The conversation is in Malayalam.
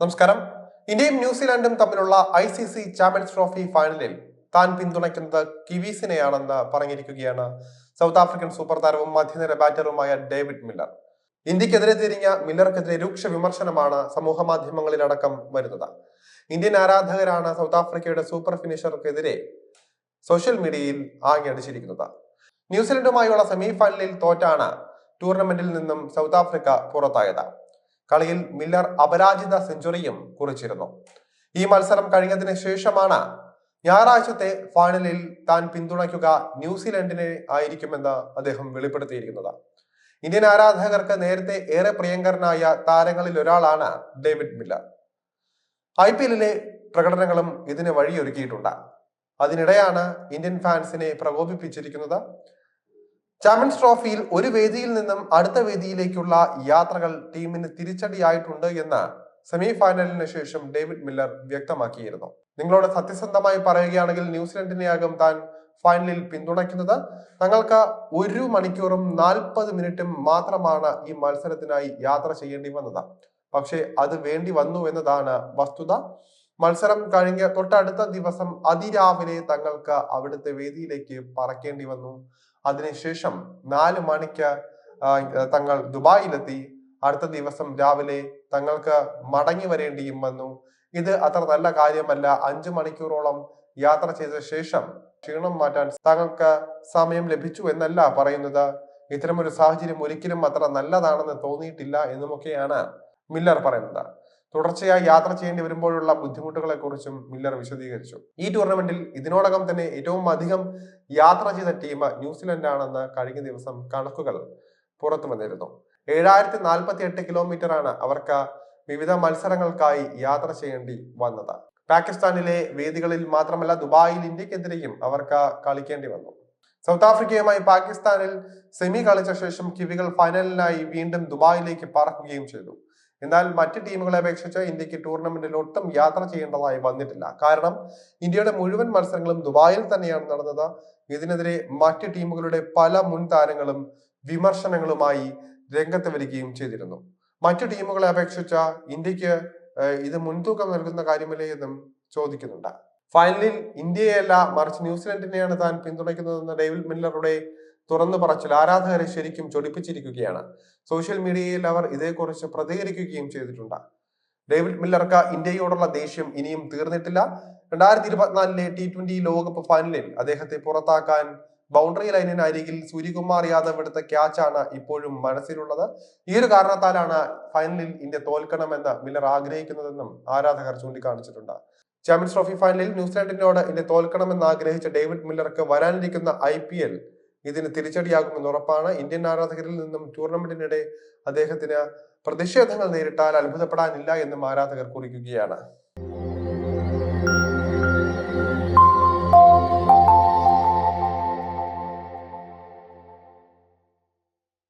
നമസ്കാരം. ഇന്ത്യയും ന്യൂസിലാൻഡും തമ്മിലുള്ള I C C champions trophy ഫൈനലിൽ താൻ പിന്തുണയ്ക്കുന്നത് കിവീസിനെയാണെന്ന് പറഞ്ഞിരിക്കുകയാണ് സൗത്ത് ആഫ്രിക്കൻ സൂപ്പർ താരവും മധ്യനിര ബാറ്ററുമായ ഡേവിഡ് മില്ലർ. ഇന്ത്യക്കെതിരെ തിരിഞ്ഞ മില്ലർക്കെതിരെ രൂക്ഷ വിമർശനമാണ് സമൂഹ മാധ്യമങ്ങളിലടക്കം വരുന്നത്. ഇന്ത്യൻ ആരാധകരാണ് സൗത്ത് ആഫ്രിക്കയുടെ സൂപ്പർ ഫിനിഷർക്കെതിരെ സോഷ്യൽ മീഡിയയിൽ ആങ്ങിയടിച്ചിരിക്കുന്നത് ന്യൂസിലൻഡുമായുള്ള സെമി ഫൈനലിൽ തോറ്റാണ് ടൂർണമെന്റിൽ നിന്നും സൗത്ത് ആഫ്രിക്ക പുറത്തായത്. കളിയിൽ മില്ലർ അപരാജിത സെഞ്ചുറിയും കുറിച്ചിരുന്നു. ഈ മത്സരം കഴിഞ്ഞതിന് ശേഷമാണ് ഞായറാഴ്ചത്തെ ഫൈനലിൽ താൻ പിന്തുണയ്ക്കുക ന്യൂസിലൻഡിനെ ആയിരിക്കുമെന്ന് അദ്ദേഹം വെളിപ്പെടുത്തിയിരിക്കുന്നത്. ഇന്ത്യൻ ആരാധകർക്ക് നേരത്തെ ഏറെ പ്രിയങ്കരനായ താരങ്ങളിൽ ഒരാളാണ് ഡേവിഡ് മില്ലർ. ഐ പി എല്ലിലെ പ്രകടനങ്ങളും ഇതിന് വഴിയൊരുക്കിയിട്ടുണ്ട്. അതിനിടെയാണ് ഇന്ത്യൻ ഫാൻസിനെ പ്രകോപിപ്പിച്ചിരിക്കുന്നത്. ചാമ്പ്യൻസ് ട്രോഫിയിൽ ഒരു വേദിയിൽ നിന്നും അടുത്ത വേദിയിലേക്കുള്ള യാത്രകൾ ടീമിന് തിരിച്ചടിയായിട്ടുണ്ട് എന്ന് സെമി ഫൈനലിന് ശേഷം ഡേവിഡ് മില്ലർ വ്യക്തമാക്കിയിരുന്നു. നിങ്ങളോട് സത്യസന്ധമായി പറയുകയാണെങ്കിൽ ന്യൂസിലൻഡിനെയാകും താൻ ഫൈനലിൽ പിന്തുണയ്ക്കുന്നത്. തങ്ങൾക്ക് ഒരു മണിക്കൂറും നാൽപ്പത് മിനിറ്റും മാത്രമാണ് ഈ മത്സരത്തിനായി യാത്ര ചെയ്യേണ്ടി വന്നത്. പക്ഷേ അത് വേണ്ടി വന്നു എന്നതാണ് വസ്തുത. മത്സരം കഴിഞ്ഞ തൊട്ടടുത്ത ദിവസം അതിരാവിലെ തങ്ങൾക്ക് അവിടുത്തെ വേദിയിലേക്ക് പറക്കേണ്ടി വന്നു. അതിനുശേഷം നാല് മണിക്ക് തങ്ങൾ ദുബായിലെത്തി. അടുത്ത ദിവസം രാവിലെ തങ്ങൾക്ക് മടങ്ങി വരേണ്ടിയും വന്നു. ഇത് അത്ര നല്ല കാര്യമല്ല. അഞ്ചു മണിക്കൂറോളം യാത്ര ചെയ്ത ശേഷം ക്ഷീണം മാറ്റാൻ തങ്ങൾക്ക് സമയം ലഭിച്ചു എന്നല്ല പറയുന്നത്. ഇത്തരമൊരു സാഹചര്യം ഒരിക്കലും അത്ര നല്ലതാണെന്ന് തോന്നിയിട്ടില്ല എന്നുമൊക്കെയാണ് മില്ലർ പറയുന്നത്. തുടർച്ചയായി യാത്ര ചെയ്യേണ്ടി വരുമ്പോഴുള്ള ബുദ്ധിമുട്ടുകളെ കുറിച്ചും മില്ലർ വിശദീകരിച്ചു. ഈ ടൂർണമെന്റിൽ ഇതിനോടകം തന്നെ ഏറ്റവും അധികം യാത്ര ചെയ്ത ടീം ന്യൂസിലൻഡ് ആണെന്ന് കഴിഞ്ഞ ദിവസം കണക്കുകൾ പുറത്തു വന്നിരുന്നു. ഏഴായിരത്തി നാൽപ്പത്തി എട്ട് കിലോമീറ്റർ ആണ് അവർക്ക് വിവിധ മത്സരങ്ങൾക്കായി യാത്ര ചെയ്യേണ്ടി വന്നത്. പാകിസ്ഥാനിലെ വേദികളിൽ മാത്രമല്ല ദുബായിൽ ഇന്ത്യക്കെതിരെയും അവർക്ക് കളിക്കേണ്ടി വന്നു. സൗത്ത് ആഫ്രിക്കയുമായി പാകിസ്ഥാനിൽ സെമി കളിച്ച ശേഷം കിവികൾ ഫൈനലിനായി വീണ്ടും ദുബായിലേക്ക് പറക്കുകയും ചെയ്തു. എന്നാൽ മറ്റ് ടീമുകളെ അപേക്ഷിച്ച് ഇന്ത്യയ്ക്ക് ടൂർണമെന്റിൽ ഒട്ടും യാത്ര ചെയ്യേണ്ടതായി വന്നിട്ടില്ല. കാരണം ഇന്ത്യയുടെ മുഴുവൻ മത്സരങ്ങളും ദുബായിൽ തന്നെയാണ് നടന്നത്. ഇതിനെതിരെ മറ്റ് ടീമുകളുടെ പല മുൻ താരങ്ങളും വിമർശനങ്ങളുമായി രംഗത്ത് വരികയും ചെയ്തിരുന്നു. മറ്റു ടീമുകളെ അപേക്ഷിച്ച ഇന്ത്യയ്ക്ക് ഇത് മുൻതൂക്കം നൽകുന്ന കാര്യമല്ലേ എന്നും ചോദിക്കുന്നുണ്ട്. ഫൈനലിൽ ഇന്ത്യയല്ല മറിച്ച് ന്യൂസിലൻഡിനെയാണ് താൻ പിന്തുണയ്ക്കുന്നതെന്ന് ഡേവിഡ് മില്ലറുടെ തുറന്നു പറച്ചിൽ ആരാധകരെ ശരിക്കും ചൊടിപ്പിച്ചിരിക്കുകയാണ്. സോഷ്യൽ മീഡിയയിൽ അവർ ഇതേക്കുറിച്ച് പ്രതികരിക്കുകയും ചെയ്തിട്ടുണ്ട്. ഡേവിഡ് മില്ലർക്ക് ഇന്ത്യയോടുള്ള ദേഷ്യം ഇനിയും തീർന്നിട്ടില്ല. രണ്ടായിരത്തി ഇരുപത്തിനാലിലെ ടി ട്വന്റി ലോകകപ്പ് ഫൈനലിൽ അദ്ദേഹത്തെ പുറത്താക്കാൻ ബൗണ്ടറി ലൈനിന് അരികിൽ സൂര്യകുമാർ യാദവ് എടുത്ത ക്യാച്ചാണ് ഇപ്പോഴും മനസ്സിലുള്ളത്. ഈ ഒരു കാരണത്താലാണ് ഫൈനലിൽ ഇന്ത്യ തോൽക്കണമെന്ന് മില്ലർ ആഗ്രഹിക്കുന്നതെന്നും ആരാധകർ ചൂണ്ടിക്കാണിച്ചിട്ടുണ്ട്. ചാമ്പ്യൻസ് ട്രോഫി ഫൈനലിൽ ന്യൂസിലാൻഡിനോട് ഇന്ത്യ തോൽക്കണമെന്ന് ആഗ്രഹിച്ച ഡേവിഡ് മില്ലർക്ക് വരാനിരിക്കുന്ന ഐ ഇതിന് തിരിച്ചടിയാകുമെന്ന് ഉറപ്പാണ്. ഇന്ത്യൻ ആരാധകരിൽ നിന്നും ടൂർണമെന്റിനിടെ അദ്ദേഹത്തിന് പ്രതിഷേധങ്ങൾ നേരിട്ടാൽ അത്ഭുതപ്പെടാനില്ല എന്നും ആരാധകർ കുറിക്കുകയാണ്.